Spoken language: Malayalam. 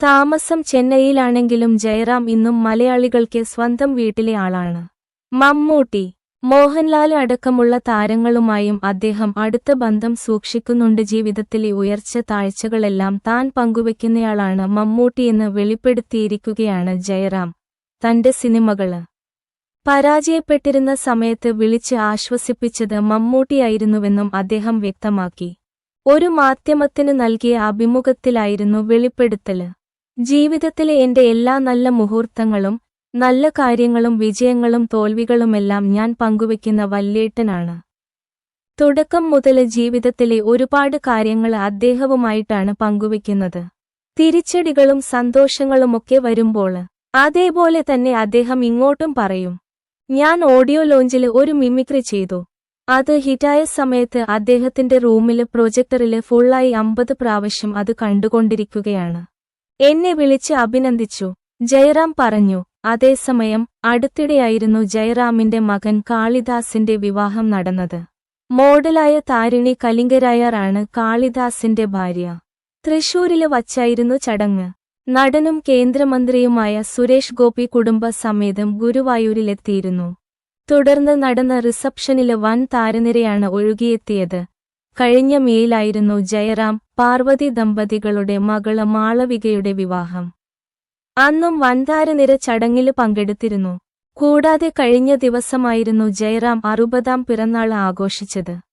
താമസം ചെന്നൈയിലാണെങ്കിലും ജയറാം ഇന്നും മലയാളികൾക്ക് സ്വന്തം വീട്ടിലെ ആളാണ്. മമ്മൂട്ടി മോഹൻലാൽ അടക്കമുള്ള താരങ്ങളുമായും അദ്ദേഹം അടുത്ത ബന്ധം സൂക്ഷിക്കുന്നുണ്ട്. ജീവിതത്തിലെ ഉയർച്ച താഴ്ചകളെല്ലാം താൻ പങ്കുവെക്കുന്നയാളാണ് മമ്മൂട്ടിയെന്ന് വെളിപ്പെടുത്തിയിരിക്കുകയാണ് ജയറാം. തന്റെ സിനിമകൾ പരാജയപ്പെട്ടിരുന്ന സമയത്ത് വിളിച്ച് ആശ്വസിപ്പിച്ചത് മമ്മൂട്ടിയായിരുന്നുവെന്നും അദ്ദേഹം വ്യക്തമാക്കി. ഒരു മാധ്യമത്തിന് നൽകിയ അഭിമുഖത്തിലായിരുന്നു വെളിപ്പെടുത്തൽ. ജീവിതത്തിലെ എന്റെ എല്ലാ നല്ല മുഹൂർത്തങ്ങളും നല്ല കാര്യങ്ങളും വിജയങ്ങളും തോൽവികളുമെല്ലാം ഞാൻ പങ്കുവെക്കുന്ന വല്യേട്ടനാണ്. തുടക്കം മുതൽ ജീവിതത്തിലെ ഒരുപാട് കാര്യങ്ങൾ അദ്ദേഹവുമായിട്ടാണ് പങ്കുവെക്കുന്നത് തിരിച്ചടികളും സന്തോഷങ്ങളുമൊക്കെ വരുമ്പോൾ അതേപോലെ തന്നെ അദ്ദേഹം ഇങ്ങോട്ടും പറയും ഞാൻ ഓഡിയോ ലോഞ്ചിൽ ഒരു മിമിക്രി ചെയ്തു. അത് ഹിറ്റായ സമയത്ത് അദ്ദേഹത്തിന്റെ റൂമിൽ പ്രൊജക്ടറിൽ ഫുള്ളായി അമ്പത് പ്രാവശ്യം അത് കണ്ടുകൊണ്ടിരിക്കുകയാണ്. എന്നെ വിളിച്ച് അഭിനന്ദിച്ചു. ജയറാം പറഞ്ഞു അതേസമയം അടുത്തിടെയായിരുന്നു ജയറാമിന്റെ മകൻ കാളിദാസിന്റെ വിവാഹം നടന്നത്. മോഡലായ താരിണി കലിംഗരായറാണ് കാളിദാസിന്റെ ഭാര്യ. തൃശൂരിൽ വച്ചായിരുന്നു ചടങ്ങ്. നടനും കേന്ദ്രമന്ത്രിയുമായ സുരേഷ് ഗോപി കുടുംബ സമേതം ഗുരുവായൂരിലെത്തിയിരുന്നു. തുടർന്ന് നടന്ന റിസപ്ഷനിൽ വൻ താരനിരയാണ് ഒഴുകിയെത്തിയത്. കഴിഞ്ഞ മേയിലായിരുന്നു ജയറാം പാർവതി ദമ്പതികളുടെ മകൾ മാളവികയുടെ വിവാഹം. അന്നും വൻതാരനിര ചടങ്ങിൽ പങ്കെടുത്തിരുന്നു. കൂടാതെ കഴിഞ്ഞ ദിവസമായിരുന്നു ജയറാം അറുപതാം പിറന്നാൾ ആഘോഷിച്ചത്.